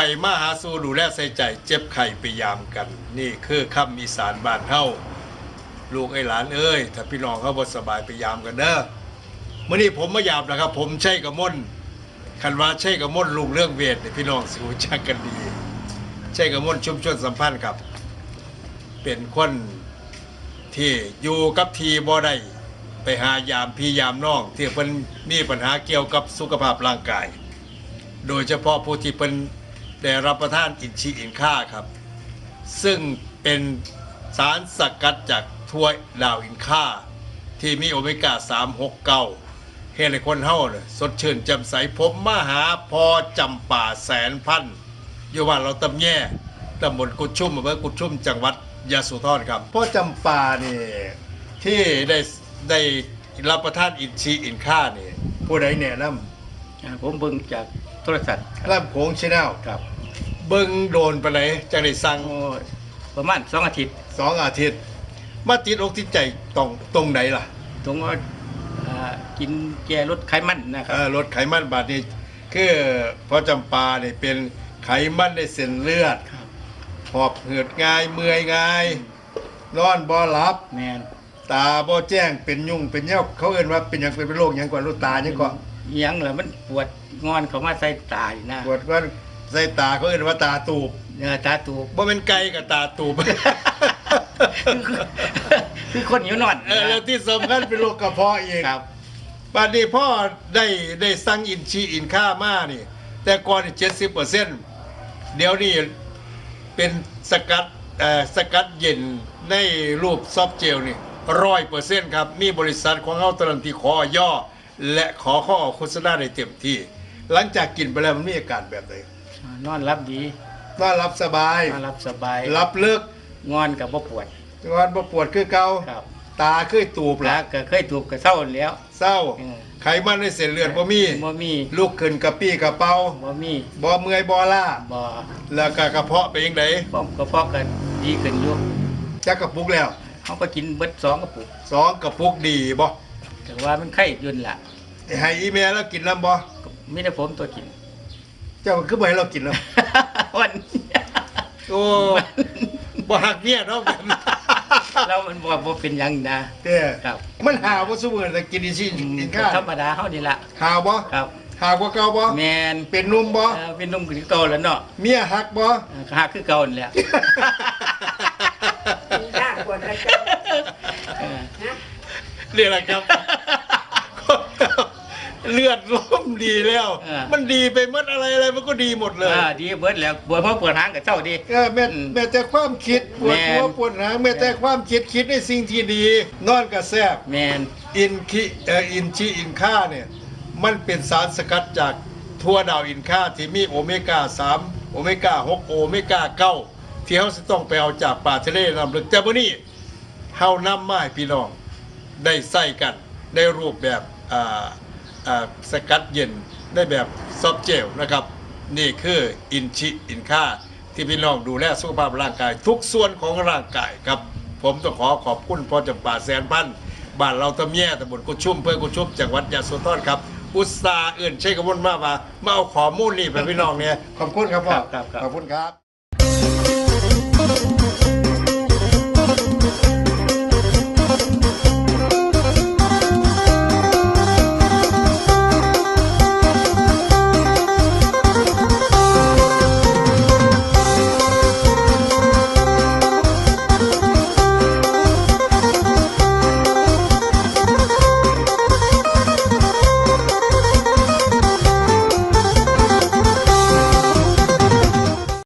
ไปมาหาสู่ดูแลใส่ใจเจ็บไข้ไปยามกัน นี่คือคำอีสานบ้านเฮาลูกไอ้หลานเอ้ยถ้าพี่น้องเขาบ่สบายไปยามกันเด้อมื้อนี้ผมมายามนะครับ ผมใช่กระมนคันว่าใช่กระมนลุงเรื่องเวทนี่พี่น้องสิรู้จักกันดี ใช่กระมนชุมชนสัมพันธ์ครับ เป็นคนที่อยู่กับทีบ่ได้ไปหายามพี่ยามน้องที่เพิ่นมีปัญหาเกี่ยวกับสุขภาพร่างกาย โดยเฉพาะผู้ที่เป็น ได้รับประทานอินชีอินค่าครับ ซึ่งเป็นสารสกัดจากถ้วยดาวอินค่า ที่มีโอเมก้า369เฮ็ดให้คนเฮาเนี่ยสดชื่นแจ่มใสผมมาหาพอจำป่าแสนพันธุ์อยู่ว่านเราตำแย่ตำบลกุดชุ่มอำเภอกุดชุ่มจังหวัดยะโสธรครับพ่อจำป่านี่ที่ได้ได้รับประทานอินชีอินค่านี่ผู้ใดแนะนำอ่าผมเบิ่งจากโทรศัพท์ครับ ลำโขงชแนล ครับ เบิ้งโดนไปไหนจังได้สั่งโอ้ยประมาณสองอาทิตย์สองอาทิตย์ มาติดอกติดใจตรงตรงไหนล่ะตรงว่าอ่ากินแก้ลดไขมันนะคเอ่รับ อลดไขมันบาดนี้คือพอจำปาเนี่ยเป็นไขมันในเส้นเลือดครับ หอบเหือดง่ายเมื่อยง่ายนอนบ่หลับ แมนตาบ่แจ้งเป็นยุ่งเป็นเย้าเขาเอ่นว่าเป็นหยังเป็นโรคหยังกว่าลูกตาหยังก็ อิหยังเหรอมันปวดงอนเขามาใส่ตาอยู่นะปวดว่า ใส่ตาเขาเอ่นว่าตาตูบเนื้อตาตูบบ่เป็นไก่กับตาตูบคือคนหิวนอนเออแล้วที่สำคัญเป็นโรคกระเพาะอีกครับ บัดนี้พ่อได้ได้สั่งอินชีอินค่ามานี่ แต่ก่อนเจ็ดสิบเปอร์เซ็นต์เดี๋ยวนี้เป็นสกัดเอ่อสกัดเย็นในรูปซอฟต์เจลนี่ร้อยเปอร์เซ็นต์ครับมีบริษัทของเขาตรันที่ขอย่อ และขอข้อโฆษณาได้เต็มที่ หลังจากกินไปแล้วมันมีอาการแบบไหน นอนรับดีนอนรับสบาย นอนรับสบายรับเลิกงอนกับบ่ปวดนอนบ่ปวดคือเก่าครับ ตาคือตูบแล้ละวก็เคยถูกกระเซ้าแล้วเศร้าเออไขมันในเส้นเลือดบ่มีบ่มีลุกขึ้นกระปี้กระเป๋าบ่มีบ่เมื่อยบ่ล้าบ่แล้วก็กระเพาะไปยังไงป้อมกระเพาะกันดีขึ้นอยู่จักกระปุกแล้วเขาก็กินเบิดสองกระปุกสองกระปุกดีบ่แต่ว่ามันไข้ยุ่นล่ะให้อีเมลแล้วกินน้ำบ่มีแต่ผมตัวกิน เจ้าคือบ่ให้เรากินน้วันำโอ้บ่หักเมียเนาะกันแล้วมันบอกว่าเป็นหยังนะ เด้อครับ มันหาวบ่ซุมื้อแต่กินอีสิอืมกินก็ข้าวธรรมดาเขาดีละหาวบ่ครับ หาวกว่าเก่าบ่แมนเป็นหนุ่มบ่เอ่อเป็นนุ่มคือเก่าแล้วเนาะเมียหักบ่เอ่อหาคือเก่านั่นแหละยากกว่านั้นจ้ะเออนะนี่แหละครับ เลือดร่มดีแล้วมันดีไปหมดอะไรอะไรมันก็ดีหมดเลยอ่าดีเบิดแล้วปวดเพราะปวดหางกับเจ้าดี เออแม่อืมแม่แต่ความคิดปวดหัวแม่น ปวดหางแม่แต่ความคิดคิดในสิ่งที่ดี นอนก็แซ่บแมนอินคิเอ่ออินชีอินค่าเนี่ยมันเป็นสารสกัดจากทั่วดาวอินค่าที่มีโอเมก้า3โอเมก้า6โอเมก้า9ที่เขาจะต้องไปเอาจากป่าทะเลลำลึกแต่วันนี้เฮานำมาให้พี่น้องได้ใส่กันในรูปแบบอ่าอ่า สกัดเย็นได้แบบซอฟต์เจลนะครับ นี่คืออินชิอินค่าที่พี่น้องดูแลสุขภาพร่างกาย ทุกส่วนของร่างกายครับ ผมต้องขอขอบคุณพ่อจำป่าแสนพันธุ์บ้านเราตะเมียตำบลกุดชุ่มเพื่อกุดชุ่มจังหวัดยะโสธรครับอุตสาห์เอื่นใช้กระบวนมาว่ามาเอาข้อมูลนี่ไปพี่น้องเนี่ยขอบคุณครับพ่อครับครับครับขอบคุณครับ